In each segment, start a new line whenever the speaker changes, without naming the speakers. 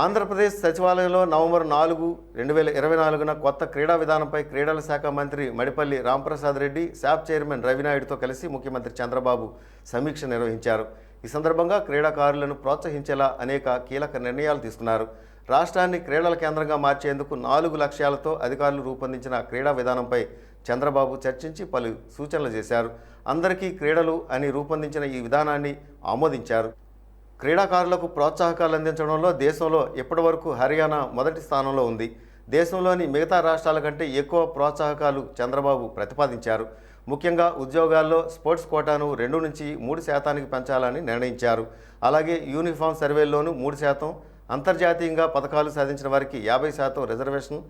ఆంధ్రప్రదేశ్ సచివాలయంలో నవంబర్ నాలుగు రెండు వేల ఇరవై నాలుగున కొత్త క్రీడా విధానంపై క్రీడల శాఖ మంత్రి మడిపల్లి రాంప్రసాద్ రెడ్డి శాప్ చైర్మన్ రవినాయుడుతో కలిసి ముఖ్యమంత్రి చంద్రబాబు సమీక్ష నిర్వహించారు. ఈ సందర్భంగా క్రీడాకారులను ప్రోత్సహించేలా అనేక కీలక నిర్ణయాలు తీసుకున్నారు. రాష్ట్రాన్ని క్రీడల కేంద్రంగా మార్చేందుకు నాలుగు లక్ష్యాలతో అధికారులు రూపొందించిన క్రీడా విధానంపై చంద్రబాబు చర్చించి పలు సూచనలు చేశారు. అందరికీ క్రీడలు అని రూపొందించిన ఈ విధానాన్ని ఆమోదించారు. క్రీడాకారులకు ప్రోత్సాహకాలు అందించడంలో దేశంలో ఇప్పటివరకు హర్యానా మొదటి స్థానంలో ఉంది. దేశంలోని మిగతా రాష్ట్రాల కంటే ఎక్కువ ప్రోత్సాహకాలు చంద్రబాబు ప్రతిపాదించారు. ముఖ్యంగా ఉద్యోగాల్లో స్పోర్ట్స్ కోటాను రెండు నుంచి మూడు శాతానికి పెంచాలని నిర్ణయించారు. అలాగే యూనిఫామ్ సర్వేల్లోనూ మూడు శాతం అంతర్జాతీయంగా పథకాలు సాధించిన వారికి యాభై శాతం రిజర్వేషన్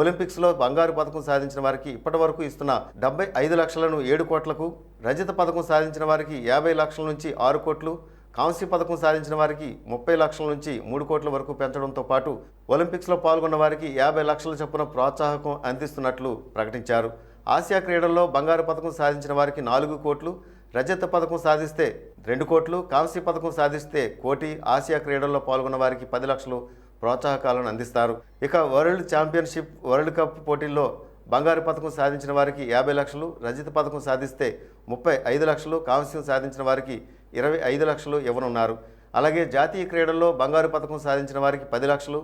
ఒలింపిక్స్లో బంగారు పథకం సాధించిన వారికి ఇప్పటివరకు ఇస్తున్న డెబ్బై ఐదు లక్షలను ఏడు కోట్లకు రజత పథకం సాధించిన వారికి యాభై లక్షల నుంచి ఆరు కోట్లు కాంస్య పథకం సాధించిన వారికి ముప్పై లక్షల నుంచి మూడు కోట్ల వరకు పెంచడంతో పాటు ఒలింపిక్స్లో పాల్గొన్న వారికి యాభై లక్షల చొప్పున ప్రోత్సాహకం అందిస్తున్నట్లు ప్రకటించారు. ఆసియా క్రీడల్లో బంగారు పథకం సాధించిన వారికి నాలుగు కోట్లు రజత పథకం సాధిస్తే రెండు కోట్లు కాంస్య పథకం సాధిస్తే కోటి ఆసియా క్రీడల్లో పాల్గొన్న వారికి పది లక్షలు ప్రోత్సాహకాలను అందిస్తారు. ఇక వరల్డ్ ఛాంపియన్షిప్ వరల్డ్ కప్ పోటీల్లో బంగారు పథకం సాధించిన వారికి యాభై లక్షలు రజత పథకం సాధిస్తే ముప్పై ఐదు లక్షలు కాంస్యం సాధించిన వారికి ఇరవై ఐదు లక్షలు ఇవ్వనున్నారు. అలాగే జాతీయ క్రీడల్లో బంగారు పథకం సాధించిన వారికి పది లక్షలు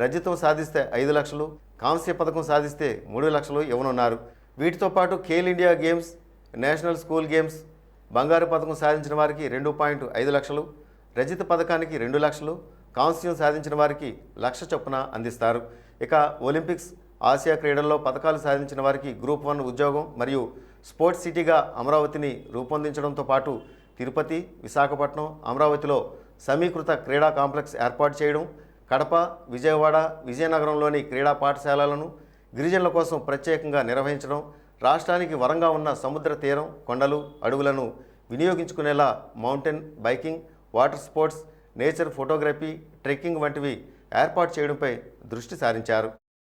రజతం సాధిస్తే ఐదు లక్షలు కాంస్య పథకం సాధిస్తే మూడు లక్షలు ఇవ్వనున్నారు. వీటితో పాటు Khel India games national school games బంగారు పథకం సాధించిన వారికి రెండు పాయింట్ ఐదు లక్షలు రజిత పథకానికి రెండు లక్షలు కాంస్యం సాధించిన వారికి లక్ష చొప్పున అందిస్తారు. ఇక ఒలింపిక్స్ ఆసియా క్రీడల్లో పథకాలు సాధించిన వారికి గ్రూప్ వన్ ఉద్యోగం మరియు స్పోర్ట్స్ సిటీగా అమరావతిని రూపొందించడంతో పాటు తిరుపతి విశాఖపట్నం అమరావతిలో సమీకృత క్రీడా కాంప్లెక్స్ ఏర్పాటు చేయడం కడప విజయవాడ విజయనగరంలోని క్రీడా పాఠశాలలను గిరిజనుల కోసం ప్రత్యేకంగా నిర్వహించడం రాష్ట్రానికి వరంగా ఉన్న సముద్ర తీరం కొండలు అడవులను వినియోగించుకునేలా mountain biking water sports nature photography trekking వంటివి ఏర్పాటు చేయడంపై దృష్టి సారించారు.